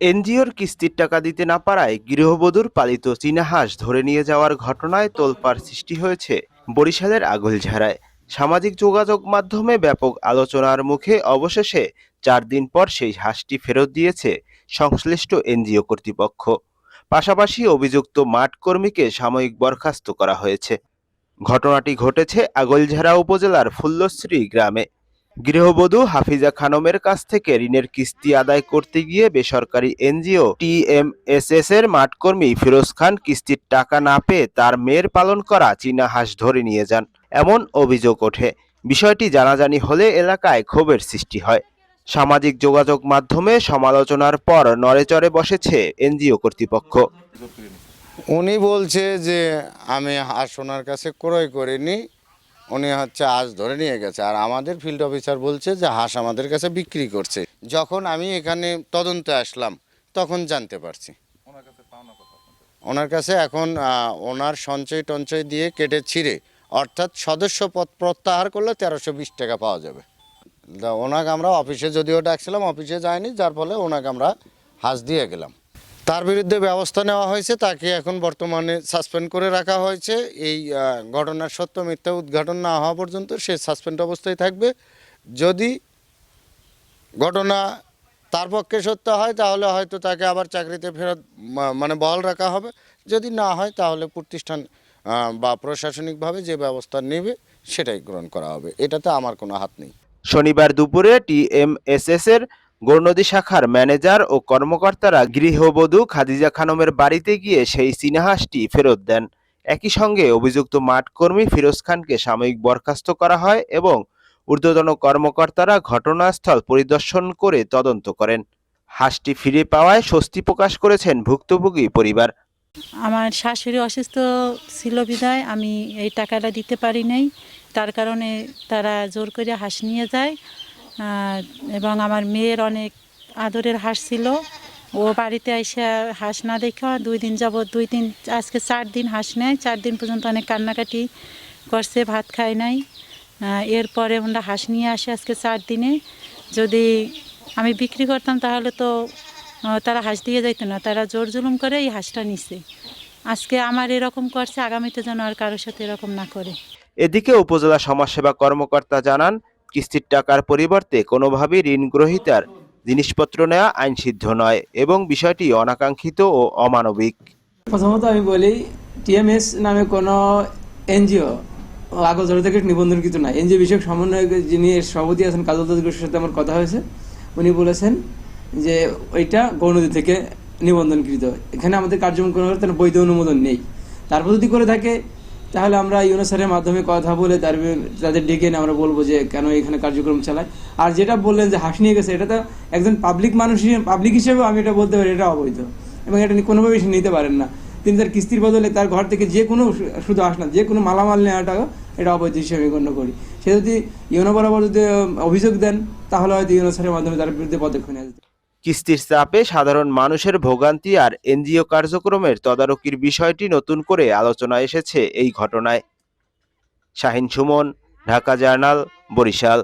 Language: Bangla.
এনজিওর কিস্তির টাকা দিতে না পারায় গৃহবধূর পালিত চীনা হাঁস ধরে নিয়ে যাওয়ার ঘটনায় তোলপাড় সৃষ্টি হয়েছে বরিশালের আগলঝাড়ায়। সামাজিক যোগাযোগ মাধ্যমে ব্যাপক আলোচনার মুখে অবশেষে চার দিন পর সেই হাঁসটি ফেরত দিয়েছে সংশ্লিষ্ট এনজিও কর্তৃপক্ষ। পাশাপাশি অভিযুক্ত মাঠ কর্মীকে সাময়িক বরখাস্ত করা হয়েছে। ঘটনাটি ঘটেছে আগলঝাড়া উপজেলার ফুল্লশ্রী গ্রামে। গৃহবধূ হাফিজা খানমের কাছ থেকে ঋণের কিস্তি আদায় করতে গিয়ে বেসরকারি এনজিও টিএমএসএস এর মাঠকর্মী ফিরোজ খান কিস্তির টাকা না পেয়ে তার মেয়ের পালন করা চীনা হাঁস ধরে নিয়ে যান। এমন অভিযোগ ওঠে। বিষয়টি জানাজানি হলে এলাকায় ক্ষোভের সৃষ্টি হয়। সামাজিক যোগাযোগ মাধ্যমে সমালোচনার পর নড়েচড়ে বসেছে এনজিও কর্তৃপক্ষ। উনি বলছে যে, আমি হাঁস ওনার কাছে ক্রয় করিনি উনি হচ্ছে হাঁস ধরে নিয়ে গেছে। আর আমাদের ফিল্ড অফিসার বলছে যে হাঁস আমাদের কাছে বিক্রি করছে। যখন আমি এখানে তদন্তে আসলাম তখন জানতে পারছি। ওনার কাছে এখন ওনার সঞ্চয় টঞ্চয় দিয়ে কেটে ছিঁড়ে অর্থাৎ সদস্য পদ প্রত্যাহার করলে তেরোশো বিশ টাকা পাওয়া যাবে। ওনাকে আমরা অফিসে যদিও ডাকছিলাম অফিসে যায়নি যার ফলে ওনাকে আমরা হাঁস দিয়ে গেলাম। তার বিরুদ্ধে ব্যবস্থা নেওয়া হয়েছে, তাকে এখন বর্তমানে সাসপেন্ড করে রাখা হয়েছে। এই ঘটনার সত্য মিথ্যা উদ্ঘাটন না হওয়া পর্যন্ত সে সাসপেন্ড অবস্থায় থাকবে। যদি ঘটনা তার পক্ষে সত্য হয়, তাহলে হয়তো তাকে আবার চাকরিতে ফেরত মানে বহাল রাখা হবে। যদি না হয়, তাহলে প্রতিষ্ঠান বা প্রশাসনিকভাবে যে ব্যবস্থা নেবে, সেটাই গ্রহণ করা হবে। এটাতে আমার কোনো হাত নেই। শনিবার দুপুরে টিএমএসএস এর গৌরনদী শাখার ম্যানেজার ও কর্মকর্তারা গৃহবধূ খাদিজা খানমের বাড়িতে গিয়ে সেই চীনাহাঁসটি ফেরত দেন। একই সঙ্গে অভিযুক্ত মাঠকর্মী ফিরোজ খানকে সাময়িক বরখাস্ত করা হয় এবং ঊর্ধ্বতন কর্মকর্তারা ঘটনাস্থল পরিদর্শন করে তদন্ত করেন। হাঁসটি ফিরে পাওয়ায় স্বস্তি প্রকাশ করেছেন ভুক্তভোগী পরিবার। আমার শাশুড়ি অসুস্থ ছিল বিধায় আমি এই টাকাটা দিতে পারি নাই। তার কারণে তারা জোর করে হাঁস নিয়ে যায়। এবং আমার মেয়ের অনেক আদরের হাঁস ছিল। ও বাড়িতে এসে হাঁস না দেখা দুই দিন যাবত দুই দিন, আজকে চার দিন হাঁস নেয়। চার দিন পর্যন্ত অনেক কান্নাকাটি করছে, ভাত খায় নাই। এরপরে আমরা হাঁস নিয়ে আসে আজকে চার দিনে। যদি আমি বিক্রি করতাম তাহলে তো তারা হাঁস দিয়ে যাইতো না। তারা জোর জুলুম করে এই হাঁসটা নিছে। আজকে আমার এরকম করছে, আগামীতে যেন আর কারোর সাথে এরকম না করে। এদিকে উপজেলা সমাজসেবা কর্মকর্তা জানান কিস্তির টাকার পরিবর্তে কোনোভাবে ঋণ গ্রহীতার জিনিসপত্র নেওয়া আইনসিদ্ধ নয় এবং বিষয়টি অনাকাঙ্ক্ষিত ও অমানবিক। প্রথমত আমি বলি টিএমএস নামে কোনো এনজিও আগরতলা থেকে নিবন্ধনকৃত না এনজিও বিষয়ক সমন্বয়ক যিনি সভাপতি আছেন, কাজল দাসের সাথে আমার কথা হয়েছে। উনি বলেছেন যে ওইটা গৌরনদী থেকে নিবন্ধনকৃত। এখানে আমাদের কার্যক্রম কোনো তার বৈধ অনুমোদন নেই। তারপর যদি করে থাকে তাহলে আমরা ইউনেসারের মাধ্যমে কথা বলে তার তাদের ডেকে এনে আমরা বলব যে কেন এখানে কার্যক্রম চালায়। আর যেটা বললেন যে হাঁস নিয়ে গেছে, এটা তো একজন পাবলিক মানুষ পাবলিক হিসেবেও আমি এটা বলতে পারি, এটা অবৈধ। এবং এটা কোনোভাবেই সে নিতে পারেন না। তিনি তার কিস্তির বদলে তার ঘর থেকে যে কোনো শুধু আস না, যে কোনো মালামাল নেওয়াটাও এটা অবৈধ হিসেবে গণ্য করি। সে যদি ইউনো বরাবর যদি অভিযোগ দেন, তাহলে হয়তো ইউনো মাধ্যমে তার বিরুদ্ধে পদক্ষেপ নেওয়া যেতে। কিস্তির চাপে সাধারণ মানুষের ভোগান্তি আর এনজিও কার্যক্রমের তদারকির বিষয়টি নতুন করে আলোচনা এসেছে এই ঘটনায়। শাহিন সুমন, ঢাকা জার্নাল, বরিশাল।